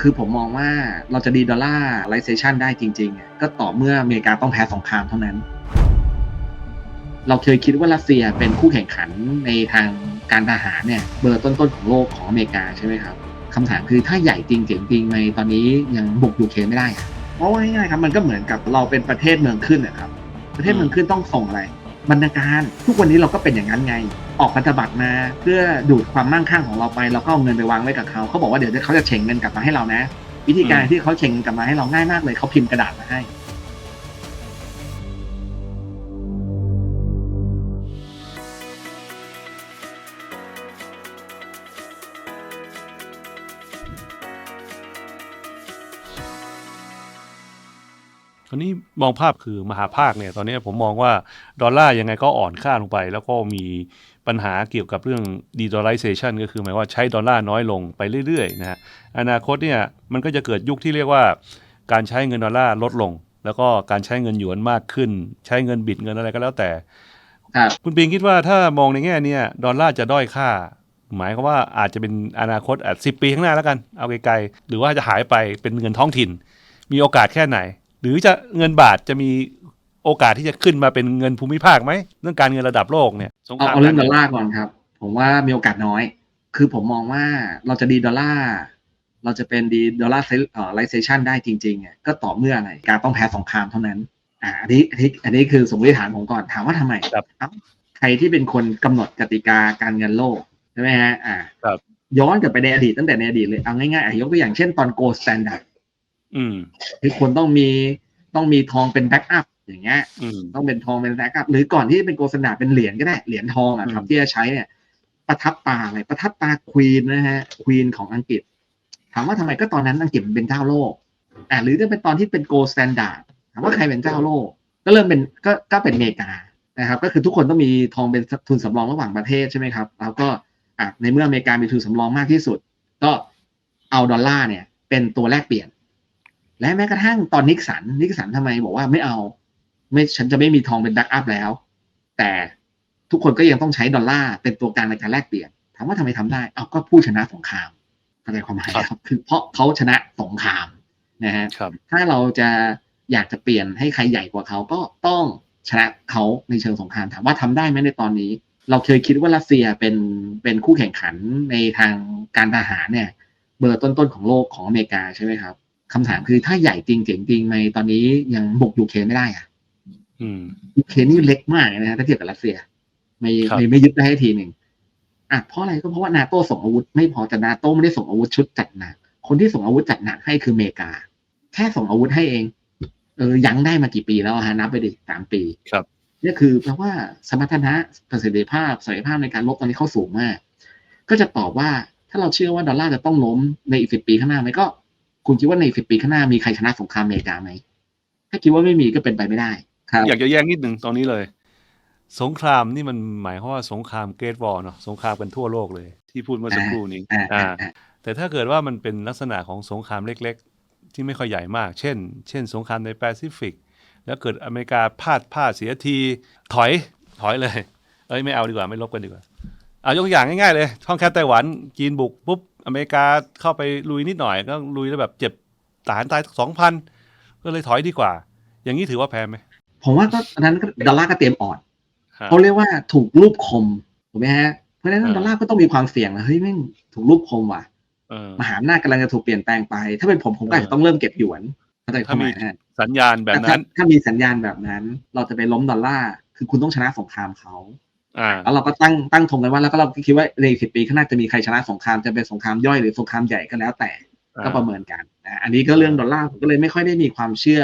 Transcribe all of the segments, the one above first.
คือผมมองว่าเราจะดีดอลลาร์ไลเซชันได้จริงๆ ก็ต่อเมื่ออเมริกาต้องแพ้สงครามเท่านั้น เราเคยคิดว่ารัสเซียเป็นคู่แข่งขันในทางการทหารเนี่ยเบอร์ต้นๆของโลกของอเมริกาใช่ไหมครับคำถามคือถ้าใหญ่จริงเจ๋งจริงในตอนนี้ยังบุกยูเครนไม่ได้เพราะว่าง่ายๆครับมันก็เหมือนกับเราเป็นประเทศเมืองขึ้นนะครับประเทศเมืองขึ้นต้องส่งอะไร บรรณาการทุกวันนี้เราก็เป็นอย่างนั้นไง ออกพันธบัตรมาเพื่อดูดความมั่งคั่งของเราไปเราก็เอาเงินไปวางไว้กับเขาเขาบอกว่าเดี๋ยวเขาจะเฉ่งเงินกลับมาให้เรานะ วิธีการที่เขาเฉ่งเงินกลับมาให้เราง่ายมากเลยเขาพิมพ์กระดาษมาให้คราวนี้มองภาพคือมหาภาคเนี่ยตอนนี้ผมมองว่า ดอลลาร์ยังไงก็อ่อนค่าลงไป แล้วก็มีปัญหาเกี่ยวกับเรื่อง de-dollarization ก็คือหมายว่าใช้ดอลลาร์น้อยลงไปเรื่อยๆนะฮะอนาคตเนี่ยมันก็จะเกิดยุคที่เรียกว่า การใช้เงินดอลลาร์ลดลง แล้วก็การใช้เงินหยวนมากขึ้น ใช้เงินบิดเงินอะไรก็แล้วแต่ครับคุณปิงคิดว่าถ้ามองในแง่เนี้ดอลลาร์จะด้อยค่า หมายความว่าอาจจะเป็นอนาคตอาจสิปีข้างหน้าแล้วกัน เอาไกลๆหรือว่าจะหายไปเป็นเงินท้องถิ่น มีโอกาสแค่ไหน หรือจะเงินบาทจะมี โอกาสที่จะขึ้นมาเป็นเงินภูมิภาคไหมเรื่องการเงินระดับโลกเนี่ยสงคเอารามเอาเรื่องกดอลงินลาร์ก่อนครับ ผมว่ามีโอกาสน้อย คือผมมองว่าเราจะดีดอลลาร์เราจะเป็นดีดอลลาร์ไลเซชันได้จริงๆอะก็ต่อเมื่ออะไรการต้องแพ้สงครามเท่านั้นอ่าอันนี้อันนี้อันนี้คือสมมติฐานผมก่อนถามว่าทำไมครับเอ้าใครที่เป็นคนกำหนดกติกาการเงินโลกใช่ไหมฮะอ่าครับย้อนกลับไปในอดีตตั้งแต่ในอดีตเลยเอาง่ายๆอะยกตัวอย่างเช่นตอนโกลสแตนดาร์ดอืมคือคนต้องมีต้องมีทองเป็นแบ็กอัพ อย่างเงี้ยอืมต้องเป็นทองเป็นแบ็กอัพหรือก่อนที่จะเป็นโกลสแตนดาร์ดเป็นเหรียญก็ได้เหรียญทองอะครับอืมที่จะใช้เนี่ยประทับตาอะไรประทับตาควีนนะฮะควีนของอังกฤษ ถามว่าทำไมก็ตอนนั้นอังกฤษเป็นเจ้าโลกอ่าหรือจะเป็นตอนที่เป็นโกลสแตนดาร์ดถามว่าใครเป็นเจ้าโลก ก็เริ่มเป็นก็ก็เป็นอเมริกานะครับ ก็คือทุกคนต้องมีทองเป็นทุนสำรองระหว่างประเทศใช่ไหมครับแล้วก็อะในเมื่ออเมริกามีทุนสำรองมากที่สุด ก็เอาดอลลาร์เนี่ย เป็นตัวแลกเปลี่ยน และแม้กระทั่งตอนนิกสันนิกสันทำไมบอกว่าไม่เอา ไม่ฉันจะไม่มีทองเป็นแบ็กอัพแล้ว แต่ทุกคนก็ยังต้องใช้ดอลลาร์เป็นตัวกลางในการแลกเปลี่ยนถามว่าทำไมทำได้เอาก็ผู้ชนะสงครามเข้าใจความหมายครับ คือเพราะเขาชนะสงครามนะฮะครับถ้าเราจะอยากจะเปลี่ยนให้ใครใหญ่กว่าเขาก็ต้องชนะเขาในเชิงสงครามถามว่าทำได้ไหมในตอนนี้ เราเคยคิดว่ารัสเซียเป็นเป็นคู่แข่งขันในทางการทหารเนี่ย เบอร์ต้นๆของโลกของอเมริกาใช่ไหมครับคำถามคือถ้าใหญ่จริงเจ๋งจริงในตอนนี้ยังบุกยูเครนไม่ได้อะอืม ยูเครนนี่เล็กมากเลยนะถ้าเทียบกับรัสเซีย ไม่ครับไม่ไม่ยึดได้ให้ทีหนึ่งอะเพราะอะไรก็เพราะว่านาโต้ส่งอาวุธ ไม่พอแต่นาโต้ไม่ได้ส่งอาวุธชุดจัดหนัก คนที่ส่งอาวุธจัดหนักให้คืออเมริกา แค่ส่งอาวุธให้เอง เออยังได้มากี่ปีแล้วอะฮะนับไปดิสามปีครับนี่คือแปลว่าสมรรถนะประสิทธิภาพศักยภาพในการลบตอนนี้เขาสูงมาก ก็จะตอบว่าถ้าเราเชื่อว่าดอลลาร์จะต้องล้มในอีกสิบปีข้างหน้าไหมก็ คุณคิดว่าในสิบปีข้างหน้ามีใครชนะสงครามอเมริกาไหมถ้าคิดว่าไม่มีก็เป็นไปไม่ได้ครับ อยากจะแย้งนิดหนึ่งตรงนี้เลย สงครามนี่มันหมายความว่าสงครามเกรดวอร์เนาะสงครามกันทั่วโลกเลย ที่พูดเมื่อสักครู่นี้อ่าอ่าอ่าอ่า แต่ถ้าเกิดว่ามันเป็นลักษณะของสงครามเล็ก ๆ ที่ไม่ค่อยใหญ่มาก เช่น เช่น สงครามในแปซิฟิก แล้วเกิดอเมริกาพลาดพลาดเสียที ถอยถอยเลยเอ้ยไม่เอาดีกว่าไม่ลบกันดีกว่าเอายกตัวอย่างง่ายๆเลยช่องแคบไต้หวันจีนบุกปุ๊บอเมริกาเข้าไปลุยนิดหน่อยก็ลุยแล้วแบบเจ็บทหารตายสองพันก็เลยถอยดีกว่า อย่างนี้ถือว่าแพ้ไหม ผมว่าก็อันนั้นก็ดอลลาร์ก็เตรียมอ่อนฮะเขาเรียกว่าถูกรูปคมถูกไหมฮะเพราะฉะนั้นเออดอลลาร์ก็ต้องมีความเสี่ยงนะเฮ้ยแม่งถูกรูปคมว่ะเออมหาอำนาจกำลังจะถูกเปลี่ยนแปลงไป ถ้าเป็นผมผมก็อาจจะต้องเริ่มเก็บหยวนเข้าใจความหมายนะฮะสัญญาณแบบถ้านั้น ถ้ามีสัญญาณแบบนั้น เราจะไปล้มดอลลาร์คือคุณต้องชนะสงครามเขาอ่าแล้วเราก็ตั้งตั้งธงกันว่าแล้วก็เราก็คิดว่าในสิบปีข้างหน้าจะมีใครชนะสงครามจะเป็นสงครามย่อยหรือสงครามใหญ่ก็แล้วแต่ก็ประเมินกันนะอันนี้ก็เรื่องดอลลาร์ผมก็เลยไม่ค่อยได้มีความเชื่อ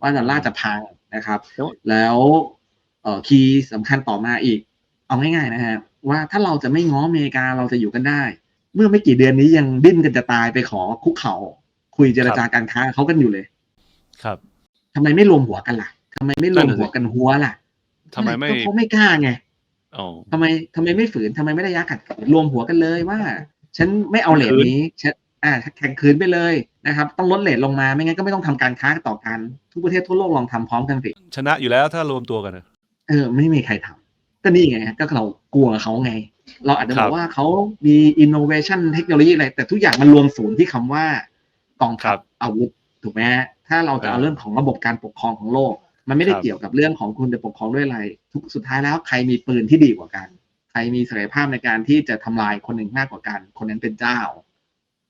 ว่าดอลลาร์จะพัง นะครับ แล้วแล้วเอ่อคีย์สำคัญต่อมาอีก เอาง่ายๆนะฮะว่าถ้าเราจะไม่ง้ออเมริกาเราจะอยู่กันได้ เมื่อไม่กี่เดือนนี้ยังดิ้นกันจะตายไปขอคุกเข่าคุยเจรจาการค้าเขากันอยู่เลย ครับทำไมไม่รวมหัวกันล่ะทำไมไม่รวมหัวกันหัวล่ะทำไมไม่ก็เขาไม่กล้าไงอ๋อทำไมทำไมไม่ฝืนทำไมไม่ได้ยักขัดขืนรวมหัวกันเลยว่า ฉันไม่เอาเลทนี้ฉันอ่าแข่งคืนไปเลย นะครับต้องลดเลทลงมาไม่งั้นก็ไม่ต้องทำการค้าต่อกันทุกประเทศทั่วโลกลองทำพร้อมกันสิชนะอยู่แล้วถ้ารวมตัวกันนะเออไม่มีใครทำก็นี่ไงก็เรากลัวเขาไง เราอาจจะครับอบกว่าเขามี innovation เทคโนโลยีอะไรแต่ทุกอย่างมันรวมศูนย์ที่คำว่ากองครัทัพบอาวุธถูกไหมฮะถ้าเราจะเอาอ่าเรื่องของระบบการปกครองของโลก มันไม่ได้ครับเกี่ยวกับเรื่องของคุณจะปกครองด้วยอะไร ทุกสุดท้ายแล้วใครมีปืนที่ดีกว่ากัน ใครมีศักยภาพในการที่จะทำลายคนหนึ่งมากกว่ากัน คนนั้นเป็นเจ้า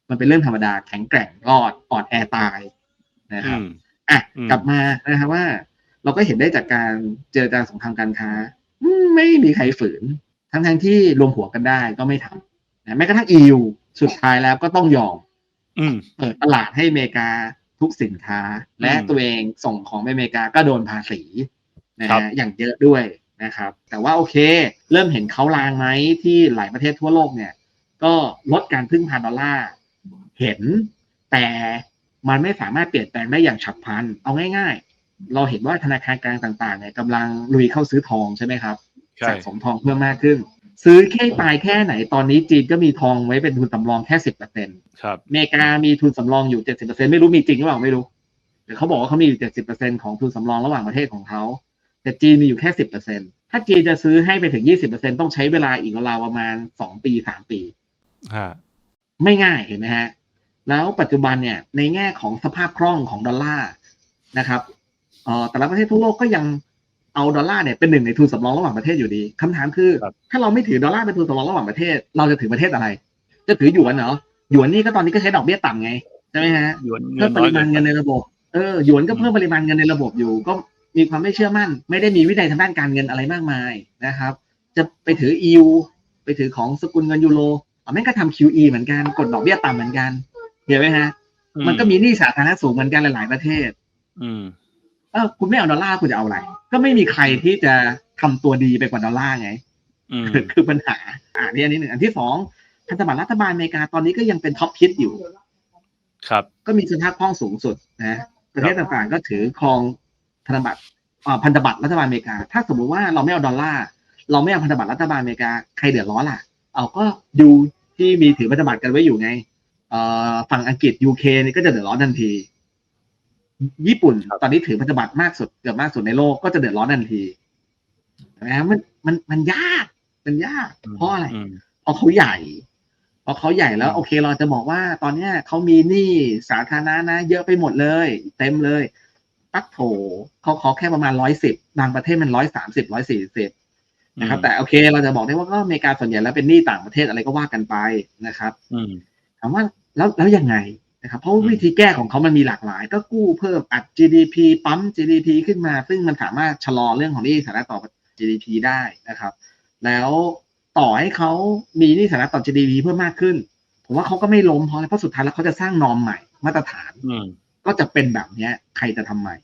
มันเป็นเรื่องธรรมดาแข็งแกร่งรอดอ่อนแอตายนะครับอืมอะอืมกลับมานะครับว่า เราก็เห็นได้จากการเจรจาสงครามการค้าอืมไม่มีใครฝืน ทั้งทงๆที่รวมหัวกันได้ก็ไม่ทำนะแม้กระทั่ง EU สุดท้ายแล้วก็ต้องยอมอืมเปิดตลาดให้อเมริกาทุกสินค้า และอืมตัวเองส่งของไปอเมริกาก็โดนภาษีนะครัฮะบอย่างเยอะด้วยนะครับ แต่ว่าโอเค เริ่มเห็นเขาลางไหมที่หลายประเทศทั่วโลกเนี่ย ก็ลดการพึ่งพาดอลลาร์ เห็น แต่มันไม่สามารถเปลี่ยนแปลงได้อย่างฉับพลัน เอาง่าย ๆ เราเห็นว่าธนาคารกลางต่างๆเนี่ยกำลังลุยเข้าซื้อทองใช่ไหมครับใช่สะสมทองเพิ่มมากขึ้น ซื้อแค่ตายแค่ไหนตอนนี้จีนก็มีทองไว้เป็นทุนสำรองแค่สิบเปอร์เซ็นต์ครับอเมริกามีทุนสำรองอยู่เจ็ดสิบเปอร์เซ็นไม่รู้มีจริงหรือเปล่าไม่รู้แต่เขาบอกว่าเขามีอยู่เจ็ดสิบเปอร์เซ็นของทุนสำรองระหว่างประเทศของเขาแต่จีนมีอยู่แค่สิบเปอร์เซ็นถ้าจีนจะซื้อให้ไปถึงยี่สิบเปอร์เซ็นต้องใช้เวลาอีกราวๆประมาณสองปีสามปีฮะไม่ง่ายเห็นไหมฮะ แล้วปัจจุบันเนี่ยในแง่ของสภาพคล่องของดอลลาร์นะครับเอ่อแต่ละประเทศทั่วโลกก็ยังเอาดอลลาร์เนี่ยเป็นหนึ่งในทุนสำรองระหว่างประเทศอยู่ดีคำถามคือครับถ้าเราไม่ถือดอลลาร์เป็นทุนสำรองระหว่างประเทศ เราจะถือประเทศอะไร จะถือหยวนเหรอหยวนนี่ก็ตอนนี้ก็ใช้ดอกเบี้ยต่ำไงใช่ไหมฮะหยวนเพิ่มปริมาณเงินในระบบเออหยวนก็เพิ่มปริมาณเงินในระบบอยู่ ก็มีความไม่เชื่อมั่น ไม่ได้มีวินัยทางด้านการเงินอะไรมากมายนะครับ จะไปถือ EU ไปถือของสกุลเงินยูโรอะแม่งก็ทำ QE เหมือนกันกดดอกเบี้ยต่ำเหมือนกัน เห็นไหมฮะอืมันก็มีหนี้สาธารณะสูงเหมือนกันหลาย ๆ ประเทศ อืมเออคุณไม่เอาดอลลาร์คุณจะเอาอะไร ก็ไม่มีใครที่จะทำตัวดีไปกว่าดอลลาร์ไงอืมคือปัญหาอ่านี่อันนี้หนึ่งอันที่สองพันธบัตรรัฐบาลอเมริกาตอนนี้ก็ยังเป็นท็อปฮิตอยู่ ครับ ก็มีสภาพคล่องสูงสุดนะประเทศต่างๆก็ถือครองพันธบัตรอ่าพันธบัตรรัฐบาลอเมริกา ถ้าสมมุติว่าเราไม่เอาดอลลาร์เราไม่เอาพันธบัตรรัฐบาลอเมริกาใครเดือดร้อนล่ะ เอาก็ดูที่มีถือพันธบัตรกันไว้อยู่ไงเอ่อ ฝั่งอังกฤษยูเคนี่ก็จะเดือดร้อนทันที ญี่ปุ่นครับตอนนี้ถือพันธบัตรมากสุดเกือบมากสุดในโลกก็จะเดือดร้อนทันทีนะมันมันมันยากมันยาก เพราะอะไรอืมเพราะเขาใหญ่เพราะเขาใหญ่แล้วอืมโอเคเราจะบอกว่า ตอนเนี้ยเขามีหนี้สาธารณะนะ เยอะไปหมดเลย เต็มเลย ปักโถเขาขอแค่ประมาณร้อยสิบบางประเทศมันร้อยสามสิบร้อยสี่สิบนะครับ แต่โอเคเราจะบอกได้ว่าก็อเมริกาส่วนใหญ่แล้วเป็นหนี้ต่างประเทศอะไรก็ว่ากันไปนะครับอืม ถามว่าแล้วแล้วยังไงนะครับเพราะว่าอืมวิธีแก้ของเขามันมีหลากหลาย ก็กู้เพิ่มอัด GDP ปั๊ม GDP ขึ้นมา ซึ่งมันสามารถชะลอเรื่องของหนี้สาธารณะต่อ GDP ได้นะครับ แล้วต่อให้เขามีหนี้สาธารณะต่อ GDP เพิ่มมากขึ้น ผมว่าเขาก็ไม่ล้มเพราะอะไรเพราะสุดท้ายแล้วเขาจะสร้างนอมใหม่มาตรฐานอืมก็จะเป็นแบบเนี้ย ใครจะทำใหม่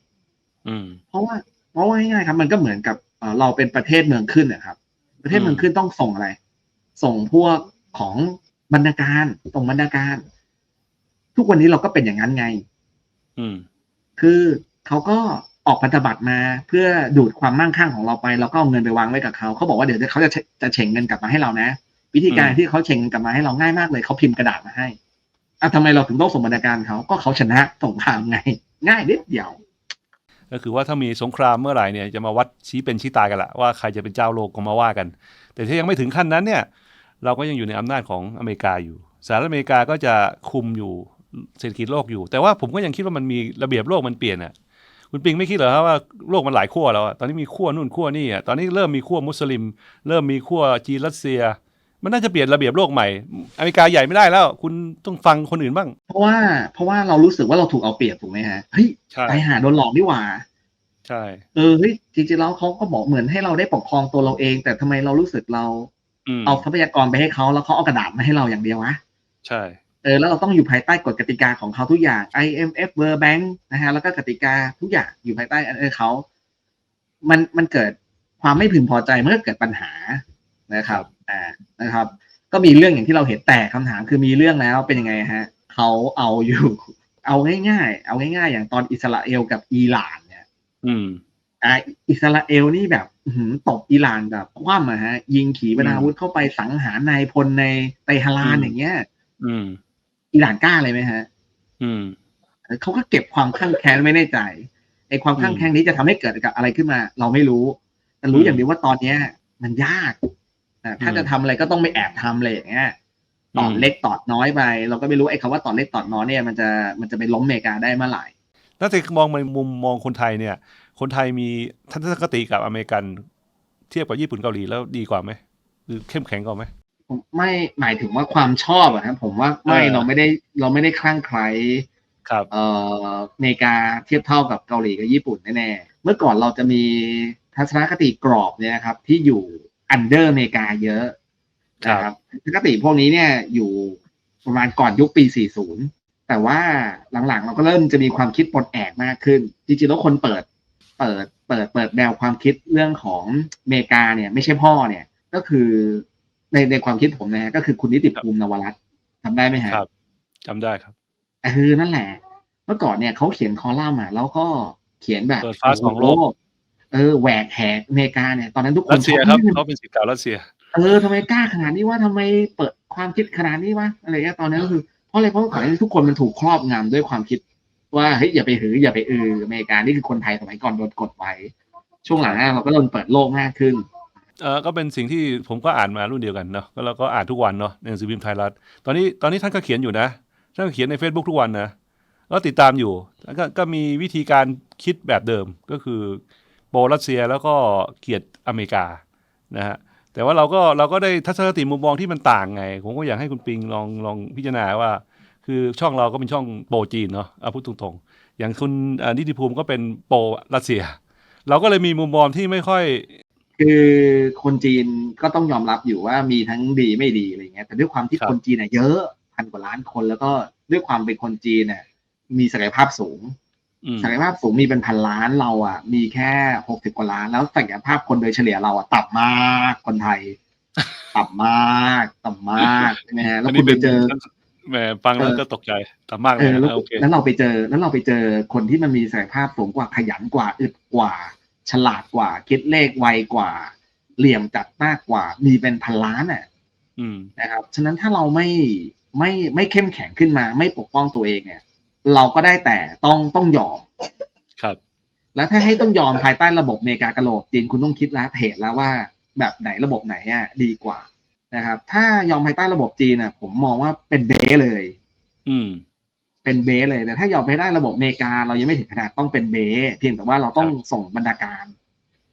อืมเพราะว่าเพราะว่าง่ายๆครับ มันก็เหมือนกับเอ่อเราเป็นประเทศเมืองขึ้นนะครับ ประเทศเมืองขึ้นต้องส่งอะไร ส่งพวกของ บรรณาการส่งบรรณาการ ทุกวันนี้เราก็เป็นอย่างนั้นไง อืม คือเขาก็ออกพันธบัตรมาเพื่อดูดความมั่งคั่งของเราไป เราก็เอาเงินไปวางไว้กับเขาเขาบอกว่าเดี๋ยวเขาจะจะเฉ่งเงินกลับมาให้เรานะ วิธีการอืมที่เขาเฉ่งเงินกลับมาให้เราง่ายมากเลยเขาพิมพ์กระดาษมาให้อะทำไมเราถึงต้องส่งบรรณาการเขาก็เขาชนะสงครามไง ง่ายนิดเดียว ก็คือว่าถ้ามีสงครามเมื่อไหร่เนี่ยจะมาวัดชี้เป็นชี้ตายกันละว่าใครจะเป็นเจ้าโลกก็มาว่ากัน แต่ถ้ายังไม่ถึงขั้นนั้นเนี่ย เราก็ยังอยู่ในอำนาจของอเมริกาอยู่สหรัฐอเมริกาก็จะคุมอยู่เศรษฐกิจโลกอยู่ แต่ว่าผมก็ยังคิดว่ามันมีระเบียบโลกมันเปลี่ยนอะคุณปิงไม่คิดเหรอครับว่าโลกมันหลายขั้วแล้วอะตอนนี้มีขั้วนู่นขั้วนี่อะตอนนี้เริ่มมีขั้วมุสลิม เริ่มมีขั้วจีนรัสเซีย มันน่าจะเปลี่ยนระเบียบโลกใหม่ อเมริกาใหญ่ไม่ได้แล้ว คุณต้องฟังคนอื่นบ้าง เพราะว่าเพราะว่าเรารู้สึกว่าเราถูกเอาเปรียบถูกไหมฮะเฮ้ยใช่ไปหาโดนหลอกนี่หว่าใช่เออเฮ้ยจริงๆแล้วเขาก็บอกเหมือนให้เราได้ปกครองตัวเราเอง แต่ทำไมเรารู้สึกเราอืม เอาทรัพยากรไปให้เขาแล้วเขาเอากระดาษมาให้เราอย่างเดียววะใช่เออแล้วเราต้องอยู่ภายใต้กฎกติกาของเขาทุกอย่าง IMF World Bank นะฮะแล้วก็กติกาทุกอย่างอยู่ภายใต้เออเขามันมันเกิดความไม่พึงพอใจเมื่อเกิดปัญหานะครับอ่านะครับ ก็มีเรื่องอย่างที่เราเห็นแต่คำถามคือมีเรื่องแล้วเป็นยังไงฮะเขาเอาอยู่ เอาง่ายๆ เอาง่ายๆ อย่างตอนอิสราเอลกับอิหร่านเนี่ย อืมอ่าอิสราเอลนี่แบบอื้อหือ ตบอิหร่านแบบคว่ำอะฮะ ยิงขีปนาวุธเข้าไปสังหารนายพลในไตฮารานอืมอย่างเงี้ยอืมอิหร่านกล้าเลยไหมฮะ อืมเขาก็เก็บความข้างแค้นไว้ในใจไอ้ความข้างแค้นนี้จะทำให้เกิดกับอะไรขึ้นมา เราไม่รู้ แต่รู้อืมอย่างเดียวว่าตอนเนี้ย มันยากอะถ้าอืมจะทำอะไรก็ต้องไปแอบทำเลยอย่างเงี้ยตอดอืมเล็กตอดน้อยไป เราก็ไม่รู้ไอ้คำว่าตอดเล็กตอดน้อยเนี่ยมันจะมันจะไปล้มอเมริกาได้เมื่อไหร่ถ้าจะมองในมุมมองคนไทยเนี่ย คนไทยมีทัศนคติกับอเมริกันเทียบกับญี่ปุ่นเกาหลีแล้วดีกว่าไหมหรือเข้มแข็งกว่าไหมผมไม่หมายถึงว่าความชอบอะครับผมว่าไม่เออเราไม่ได้เราไม่ได้คลั่งไคล้ครับเอ่ออเมริกาเทียบเท่ากับเกาหลีกับญี่ปุ่นแน่ๆเมื่อก่อนเราจะมีทัศนคติกรอบเนี่ยนะครับ ที่อยู่อันเดอร์อเมริกาเยอะนะครับทัศนคติพวกนี้เนี่ยอยู่ประมาณก่อนยุคปี 40 แต่ว่าหลังๆ เราก็เริ่มจะมีความคิดปลดแอกมากขึ้น จริงๆแล้วคนเปิด เปิดเปิดเปิดแนวความคิดเรื่องของอเมริกาเนี่ย ไม่ใช่พ่อเนี่ย ก็คือในในความคิดผมนะฮะก็คือคุณนิติภูมินวรัตน์ทำได้ไหมฮะครับจำได้ครับเออนั่นแหละ เมื่อก่อนเนี่ยเขาเขียนคอลัมน์อะแล้วก็เขียนแบบเปิดฟ้าสองโลกเออแหวกแหกอเมริกาเนี่ยตอนนั้นทุกครันสเซียช็อกครับนี่มันเขาเป็นสิทธิ์เก่ารัสเซีย เออทำไมกล้าขนาดนี้วะทำไมเปิดความคิดขนาดนี้วะอะไรเงี้ยตอนนั้นก็คือเพราะอะไรเพราะก่อนหน้านี้ทุกคนมันถูกครอบงำด้วยความคิด ว่าเฮ้ยอย่าไปหืออย่าไปอืออเมริกานี่คือคนไทยสมัยก่อนโดนกดไว้ ช่วงหลังเราก็โดนเปิดโลกมากขึ้นเออก็เป็นสิ่งที่ผมก็อ่านมารุ่นเดียวกันเนาะก็เราก็อ่านทุกวันเนาะในหนังสือพิมพ์ไทยรัฐตอนนี้ตอนนี้ท่านก็เขียนอยู่นะท่านเขียนใน Facebook ทุกวันนะแล้วติดตามอยู่แล้วก็ก็มีวิธีการคิดแบบเดิมก็คือโปรรัสเซียแล้วก็เกลียดอเมริกานะฮะแต่ว่าเราก็เราก็ได้ทัศนคติมุมมองที่มันต่างไง ผมก็อยากให้คุณปิงลองลองพิจารณาว่า คือช่องเราก็เป็นช่องโปรจีนเนาะเอาพูดตรงๆ อย่างคุณอ่านิติภูมิก็เป็นโปรรัสเซีย เราก็เลยมีมุมมองที่ไม่ค่อย คือคนจีนก็ต้องยอมรับอยู่ว่ามีทั้งดีไม่ดีอะไรเงี้ยแต่ด้วยความที่ครับคนจีนเนี่ยเยอะพันกว่าล้านคนแล้วก็ด้วยความเป็นคนจีนเนี่ยมีศักยภาพสูงอืมศักยภาพสูงมีเป็นพันล้านเราอะ มีแค่หกสิบกว่าล้าน แล้วศักยภาพคนโดยเฉลี่ยเราอะต่ำมากคนไทยต่ำมากต่ำมากใช่ไหมฮะแล้วคุณไปเจอ แหมฟังแล้วเออก็ตกใจต่ำมากเลเอยอแล้วนะโอเคแล้วเราไปเจอ แล้วเราไปเจอคนที่มันมีศักยภาพสูงกว่าขยันกว่าอึดกว่า ฉลาดกว่า คิดเลขไวกว่า เหลี่ยมจัดมากกว่า มีเป็นพันล้านอะอืมนะครับ ฉะนั้นถ้าเราไม่ไม่ไม่เข้มแข็งขึ้นมา ไม่ปกป้องตัวเองเนี่ย เราก็ได้แต่ต้องต้องยอม ครับ แล้วถ้าให้ต้องยอมภายใต้ระบบอเมริกากระโหลกจีนคุณต้องคิดแล้วเหตุแล้วว่า แบบไหนระบบไหนอะดีกว่า นะครับ ถ้ายอมภายใต้ระบบจีนอะผมมองว่าเป็นเบสเลย อืม เป็นเบสเลยแต่ถ้ายอมภายใต้ระบบอเมริกา เรายังไม่ถึงขนาดต้องเป็นเบสเพียงแต่ว่าเราต้องส่งบรรณาการ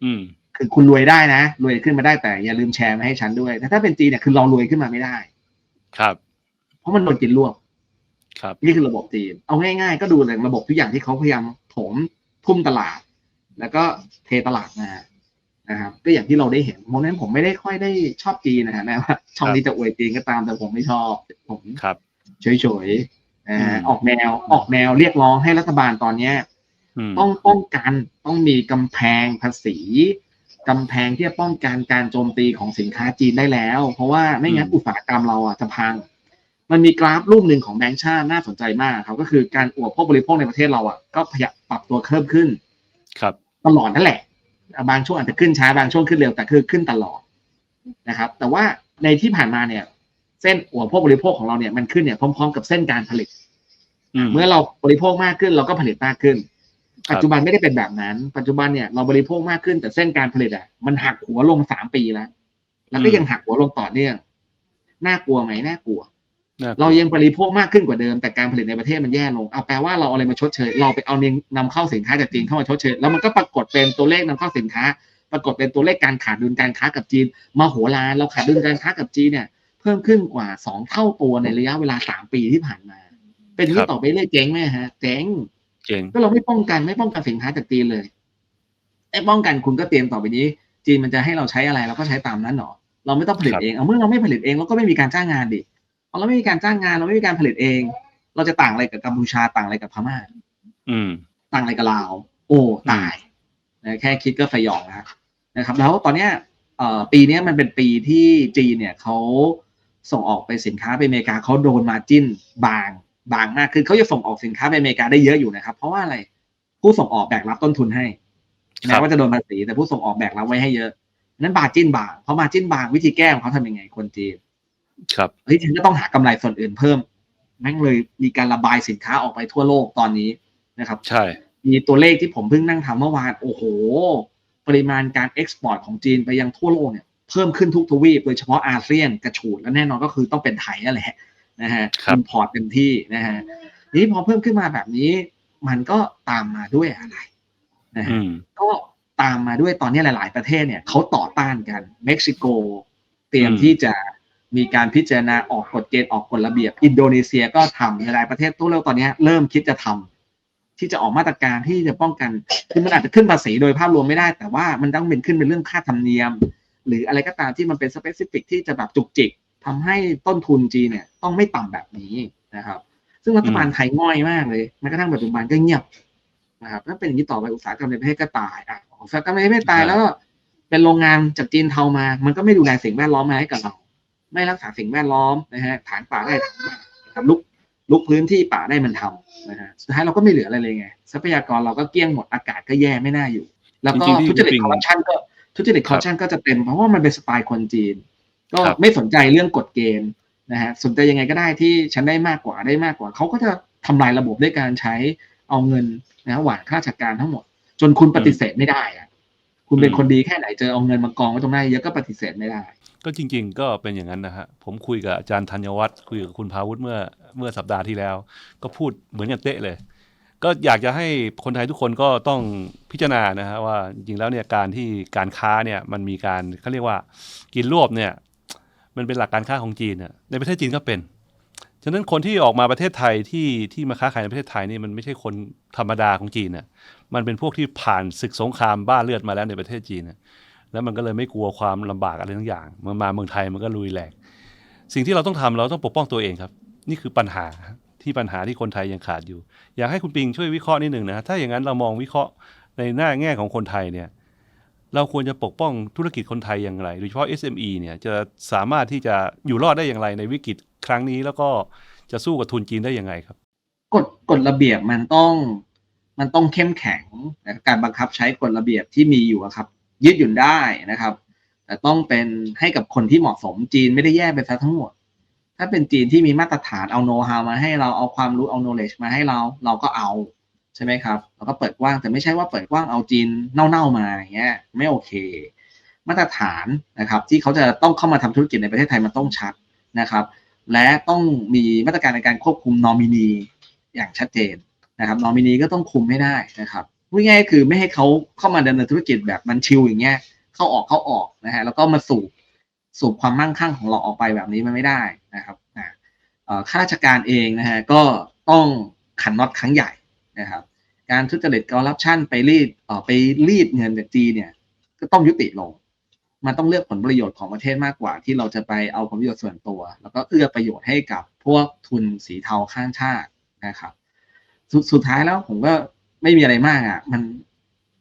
อืม คือคุณรวยได้นะรวยขึ้นมาได้แต่อย่าลืมแชร์มาให้ฉันด้วยแต่ถ้าเป็นจีนเนี่ยคือเรารวยขึ้นมาไม่ได้ ครับ เพราะมันโดนกินรวบครับนี่คือระบบจีน เอาง่าย ๆ ก็ดูเลยระบบทุกอย่างที่เขาพยายามโถมทุ่มตลาด แล้วก็เทตลาดมา นะครับก็อย่างที่เราได้เห็นเพราะฉะนั้นผมไม่ได้ค่อยได้ชอบจีนนะฮะแม้ว่าช่องนี้จะอวยจีนก็ตามแต่ผมไม่ชอบผมครับเฉยๆนะฮะอืมออกแนวออกแนวเรียกร้องให้รัฐบาลตอนเนี้ยอืมต้องป้องกันต้องมีกำแพงภาษีกำแพงที่จะป้องกันการโจมตีของสินค้าจีนได้แล้ว เพราะว่าไม่งั้นอืมอุตสาหกรรมเราอะจะพัง มันมีกราฟรูปหนึ่งของแบงก์ชาติน่าสนใจมากครับก็คือการอวดพวกบริโภคในประเทศเราอะก็พยายามปรับตัวเพิ่มขึ้น ครับตลอดนั่นแหละ บางช่วงอาจจะขึ้นช้าบางช่วงขึ้นเร็วแต่คือขึ้นตลอดนะครับ แต่ว่าในที่ผ่านมาเนี่ย เส้นอวดพวกบริโภคของเราเนี่ยมันขึ้นเนี่ยพร้อมๆ กับเส้นการผลิตอืมเมื่อเราบริโภคมากขึ้นเราก็ผลิตมากขึ้นครับปัจจุบันไม่ได้เป็นแบบนั้น ปัจจุบันเนี่ยเราบริโภคมากขึ้นแต่เส้นการผลิตอะมันหักหัวลงสามปีแล้ว แล้วก็ยังหักหัวลงต่อเนื่องน่ากลัวไหมน่ากลัวน่ เรายังบริโภคมากขึ้นกว่าเดิมแต่การผลิตในประเทศมันแย่ลงเอาแปลว่าเราเอาอะไรมาชดเชย เราไปเอาเนงนำเข้าสินค้าจากจีนเข้ามาชดเชยแล้วมันก็ปรากฏเป็นตัวเลขนำเข้าสินค้า ปรากฏเป็นตัวเลขการขาดดุลการค้ากับจีนมโหฬารเราขาดดุลการค้ากับจีนเนี่ย เพิ่มขึ้นกว่าสองเท่าตัวในระยะเวลาสามปีที่ผ่านมา เป็นอย่างนี้ต่อไปเรื่อยเจ๊งไหมฮะเจ๊งเจ๋งก็เราไม่ป้องกันไม่ป้องกันสินค้าจากจีนเลยไอ้ป้องกันคุณก็เตรียมต่อไปนี้ จีนมันจะให้เราใช้อะไรเราก็ใช้ตามนั้นหรอเราไม่ต้องผลิตเองเอาเมื่อเราไม่ผลิตเองเราก็ไม่มีการจ้างงานดิพอ เราไม่มีการจ้างงานเราไม่มีการผลิตเอง เราจะต่างอะไรกับกัมพูชาต่างอะไรกับพม่าอืมต่างอะไรกับลาว โอ้ตายนะแค่คิดก็สยองแล้วนะครับ แล้วตอนเนี้ยเอ่อปีเนี้ยมันเป็นปีที่จีนเนี่ยเขาส่งออกไปสินค้าไปอเมริกาเขาโดนมาจิ้นบางบางมากคือเขาจะส่งออกสินค้าไปอเมริกาได้เยอะอยู่นะครับ เพราะว่าอะไรผู้ส่งออกแบกรับต้นทุนให้ครัแม้บว่าจะโดนภาษีแต่ผู้ส่งออกแบกรับไว้ให้เยอะนั้นบาจิ้นบางเพราะมาจิ้นบางวิธีแก้ของเขาทำยังไงคนจีน ครับเฮ้ยฉันก็ต้องหากำไรส่วนอื่นเพิ่มแม่งเลยมีการระบายสินค้าออกไปทั่วโลกตอนนี้นะครับ ใช่ มีตัวเลขที่ผมเพิ่งนั่งทำเมื่อวานโอ้โห ปริมาณการเอ็กซ์พอร์ตของจีนไปยังทั่วโลกเนี่ยเพิ่มขึ้นทุกทวีปโดยเฉพาะอาเซียนกระฉูดและแน่นอนก็คือต้องเป็นไทยนั่นแหละนะฮะครับอินพอร์ตเต็มที่นะฮะนี้พอเพิ่มขึ้นมาแบบนี้มันก็ตามมาด้วยอะไรนะฮะอืมก็ตามมาด้วยตอนนี้หลาย ๆ ประเทศเนี่ยเขาต่อต้านกันเม็กซิโก เตรียมอืมที่จะ มีการพิจารณาออกกฎเกณฑ์ออกกฎระเบียบ อินโดนีเซียก็ทำหลายประเทศทั่วโลกตอนนี้เริ่มคิดจะทำที่จะออกมาตรการที่จะป้องกันคือมันอาจจะขึ้นภาษีโดยภาพรวมไม่ได้ แต่ว่ามันต้องเป็นขึ้นเป็นเรื่องค่าธรรมเนียม หรืออะไรก็ตามที่มันเป็นสเปซิฟิกที่จะแบบจุกจิกทำให้ต้นทุนจีเนี่ยต้องไม่ต่ำแบบนี้นะครับ ซึ่งรัฐบาลไทยง่อยมากเลยแม้กระทั่งปัจจุบันก็เงียบนะครับถ้าเป็นอย่างนี้ต่อไปอุตสาหกรรมในประเทศก็ตายอะอุตสาหกรรมในประเทศตายแล้วก็เป็นโรงงานจากจีนเทามา มันก็ไม่ดูแลสิ่งแวดล้อมมาให้กับเรา ไม่รักษาสิ่งแวดล้อมนะฮะฐานป่าได้ฐานป่านะครับลุกลุกพื้นที่ป่าได้มันทำนะฮะสุดท้ายเราก็ไม่เหลืออะไรเลยไงทรัพยากรเราก็เกลี้ยงหมดอากาศก็แย่ไม่น่าอยู่ แล้วก็จริงๆที่ทุจริตจริงคอร์รัปชันก็ทุจริตคอร์รัปชันก็จะเต็มเพราะว่ามันเป็นสไตล์คนจีน ก็ครับไม่สนใจเรื่องกฎเกณฑ์นะฮะสนใจยังไงก็ได้ที่ฉันได้มากกว่าได้มากกว่าเขาก็จะทำลายระบบด้วยการใช้เอาเงินนะหวานข้าราชการทั้งหมด จนคุณปฏิเสธไม่ได้อะคุณเป็นคนดีแค่ไหนเจอเอาเงินมากองไว้ตรงหน้าเยอะก็ปฏิเสธไม่ได้ ก็จริง ๆ ก็เป็นอย่างนั้นนะฮะผมคุยกับอาจารย์ธัญวัฒน์คุยกับคุณพาวุฒิเมื่อเมื่อสัปดาห์ที่แล้ว ก็พูดเหมือนกันเตะเลย ก็อยากจะให้คนไทยทุกคนก็ต้องพิจารณานะฮะว่าจริงๆแล้วเนี่ยการที่การค้าเนี่ยมันมีการเขาเรียกว่ากินรวบเนี่ยมันเป็นหลักการค้าของจีนเนี่ยในประเทศจีนก็เป็นฉะนั้นคนที่ออกมาประเทศไทยที่ที่มาค้าขายในประเทศไทยนี่มันไม่ใช่คนธรรมดาของจีนน่ะ มันเป็นพวกที่ผ่านศึกสงครามบ้าเลือดมาแล้วในประเทศจีนน่ะ แล้วมันก็เลยไม่กลัวความลำบากอะไรทั้งอย่างมันมาเมืองไทยมันก็ลุยแหลก สิ่งที่เราต้องทำเราต้องปกป้องตัวเองครับ นี่คือปัญหาที่ปัญหาที่คนไทยยังขาดอยู่ อยากให้คุณปิงช่วยวิเคราะห์นิดหนึ่งนะถ้าอย่างนั้นเรามองวิเคราะห์ในหน้าแง่ของคนไทยเนี่ยเราควรจะปกป้องธุรกิจคนไทยอย่างไร โดยเฉพาะ SME เนี่ยจะสามารถที่จะอยู่รอดได้อย่างไรในวิกฤตครั้งนี้แล้วก็จะสู้กับทุนจีนได้อยังไงครับกฎกฎระเบียบมันต้องมันต้องเข้มแข็งการบังคับใช้กฎระเบียบที่มีอยู่ครับ ยืดหยุ่นได้นะครับ แต่ต้องเป็นให้กับคนที่เหมาะสมจีนไม่ได้แย่ไปซะทั้งหมด ถ้าเป็นจีนที่มีมาตรฐานเอาโน้ตฮาวมาให้เราเอาความรู้เอา knowledge มาให้เราเราก็เอาใช่ไหมครับเราก็เปิดกว้างแต่ไม่ใช่ว่าเปิดกว้างเอาจีนเน่าๆมาอย่างเงี้ยไม่โอเค มาตรฐานนะครับที่เขาจะต้องเข้ามาทำธุรกิจในประเทศไทยมันต้องชัดนะครับ และต้องมีมาตรการในการควบคุมนอมินีอย่างชัดเจนนะครับนอมินีก็ต้องคุมไม่ได้นะครับ พูดง่ายคือไม่ให้เขาเข้ามาดำเนินธุรกิจแบบมันชิลอย่างเงี้ย เข้าออกเข้าออกนะฮะแล้วก็มาสูบสูบความมั่งคั่งของเราออกไปแบบนี้มันไม่ได้นะครับอ่าข้าราชการเองนะฮะก็ต้องขันน็อตครั้งใหญ่นะครับ การทุจริตคอร์รัปชันไปรีดไปรีดเงินจากจีเนี่ยก็ต้องยุติลง มันต้องเลือกผลประโยชน์ของประเทศมากกว่า ที่เราจะไปเอาผลประโยชน์ส่วนตัว แล้วก็เอื้อประโยชน์ให้กับพวกทุนสีเทาข้างชาตินะครับสสุดท้ายแล้วผมก็ ไม่มีอะไรมากอะ มัน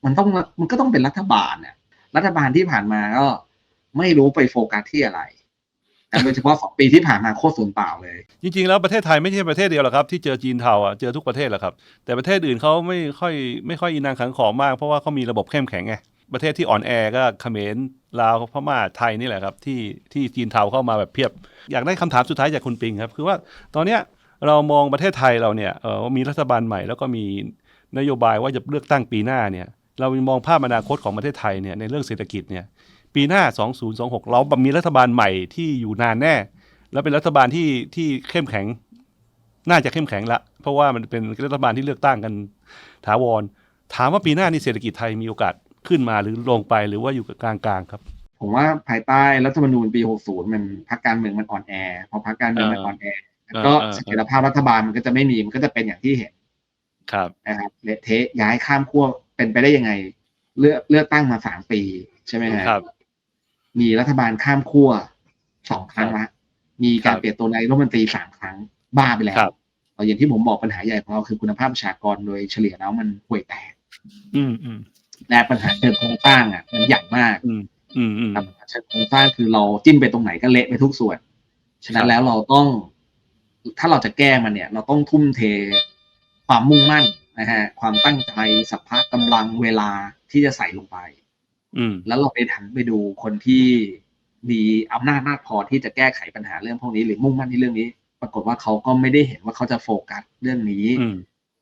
มันต้องมันก็ต้องเป็นรัฐบาลเนี่ยรัฐบาลที่ผ่านมาก็ไม่รู้ไปโฟกัสที่อะไรแต่โดยเฉพาะสองปีที่ผ่านมาโคตรสูญเปล่าเลย จริง ๆ แล้วประเทศไทยไม่ใช่ประเทศเดียวหรอกครับ ที่เจอจีนเทาอะเจอทุกประเทศแหละครับ แต่ประเทศอื่นเขาไม่ค่อยไม่ค่อยอินนางขังขอมาก เพราะว่าเขามีระบบเข้มแข็งไงประเทศที่อ่อนแอก็เขมรลาวพม่าไทยนี่แหละครับ ที่ที่จีนเทาเข้ามาแบบเพียบ อยากได้คำถามสุดท้ายจากคุณปิงครับ คือว่าตอนเนี้ยเรามองประเทศไทยเราเนี่ยเออมีรัฐบาลใหม่แล้วก็มี นโยบายว่าจะเลือกตั้งปีหน้าเนี่ยเรามองภาพอนาคตของประเทศไทยเนี่ยในเรื่องเศรษฐกิจเนี่ยปีหน้า 2026 เรามีรัฐบาลใหม่ที่อยู่นานแน่ แล้วเป็นรัฐบาลที่ที่เข้มแข็ง น่าจะเข้มแข็งละเพราะว่ามันเป็นรัฐบาลที่เลือกตั้งกันถาวร ถามว่าปีหน้านี่เศรษฐกิจไทยมีโอกาสขึ้นมาหรือลงไปหรือว่าอยู่กับกลางๆครับผมว่าภายใต้รัฐธรรมนูญปี 60 มันพรรคการเมืองมันอ่อนแอพอพรรคการเมืองมันอ่อนแอก็เออเสถียรภาพรัฐบาลมันก็จะไม่มีมันก็จะเป็นอย่างที่เห็น ครับนะครับเละเทะย้ายข้ามขั้วเป็นไปได้ยังไง เลือกเลือกตั้งมาสามปี ใช่ไหมฮะครับ มีรัฐบาลข้ามขั้วสองครั้งละมีการครับเปลี่ยนตัวนายกรัฐมนตรีสามครั้งบ้าไปแล้วครับเอาอย่างที่ผมบอกปัญหาใหญ่ของเราคือคุณภาพประชากรโดยเฉลี่ยแล้วมันห่วยแตกอืมอืมและปัญหาเชิงโครงสร้างอะ มันใหญ่มาก อืมอืมอืมครับเชิงโครงสร้างคือเราจิ้มไปตรงไหนก็เละไปทุกส่วน ฉะนั้ครันบแล้วเราต้อง ถ้าเราจะแก้มันเนี่ย เราต้องทุ่มเท ความมุ่งมั่นนะฮะความตั้งใจสัพพะกำลังเวลาที่จะใส่ลงไป อืม แล้วเราไปถันไปดูคนที่มีอำนาจมากพอที่จะแก้ไขปัญหาเรื่องพวกนี้ หรือมุ่งมั่นที่เรื่องนี้ ปรากฏว่าเขาก็ไม่ได้เห็นว่าเขาจะโฟกัสเรื่องนี้อืม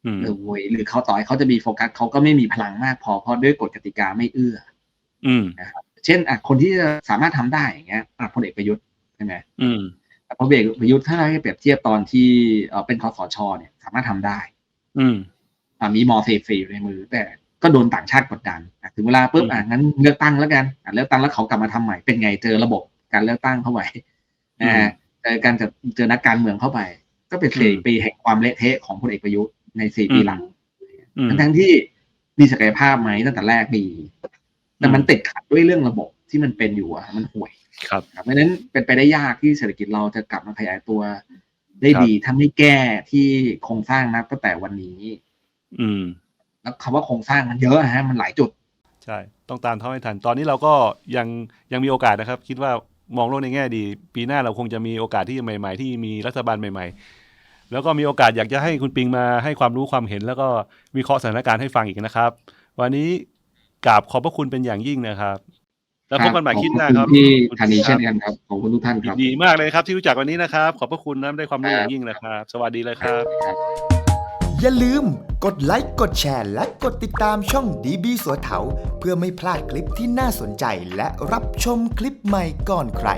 อืมหรือเว้ยหรือเขาต่อให้เขาจะมีโฟกัสเขาก็ไม่มีพลังมากพอเพราะด้วยกฎกติกาไม่เอื้อ อืมนะครับเช่นอะคนที่จะสามารถทำได้อย่างเงี้ยอะพลเอกประยุทธ์ใช่ไหมอืมแต่พลเอกประยุทธ์ถ้าเราให้เปรียบเทียบตอนที่เอ่อเป็นคอสชเนี่ย สามารถทำได้ อืมอะมีมอเซฟอยู่ในมือ แต่ก็โดนต่างชาติกดดันอะถึงเวลาปุ๊บอืมอะงั้นเลือกตั้งแล้วกันอะเลือกตั้งแล้วเขากลับมาทำใหม่เป็นไงเจอระบบการเลือกตั้งเข้าไปนะฮะเจอการจะเจอนักการเมืองเข้าไป ก็เป็นสี่ปีแห่งความเละเทะของพลเอกประยุทธ์ในสี่ปีหลังอืมทั้งๆที่มีศักยภาพไหมตั้งแต่แรกมีแต่มันติดขัดด้วยเรื่องระบบที่มันเป็นอยู่อะมันห่วย ครับครับเพราะฉะนั้นเป็นไปได้ยากที่เศรษฐกิจเราจะกลับมาขยายตัว ได้ครับดีถ้าไม่แก้ที่โครงสร้างนับตั้งแต่วันนี้ อืม แล้วคำว่าโครงสร้างมันเยอะนะฮะ มันหลายจุด ใช่ ต้องตามเท่าให้ทัน ตอนนี้เราก็ยังยังมีโอกาสนะครับ คิดว่ามองโลกในแง่ดี ปีหน้าเราคงจะมีโอกาสที่ใหม่ ๆ ที่มีรัฐบาลใหม่ ๆ แล้วก็มีโอกาสอยากจะให้คุณปิงมาให้ความรู้ความเห็น แล้วก็วิเคราะห์สถานการณ์ให้ฟังอีกนะครับ วันนี้กราบขอบพระคุณเป็นอย่างยิ่งนะครับ แล้วพบกันใหม่คลิปหน้าครับขอณที่ธานีเช่นกันครับขอบคุณทุกท่านครับดีมากเลยครับที่รู้จักวันนี้นะครับ ขอบพระคุณนะได้ความรู้อย่างยิ่งนะครับ สวัสดีเลยครับ อย่าลืมกดไลค์กดแชร์ และกดติดตามช่องดีบีสัวเถาเพื่อไม่พลาดคลิปที่น่าสนใจและรับชมคลิปใหม่ก่อนใคร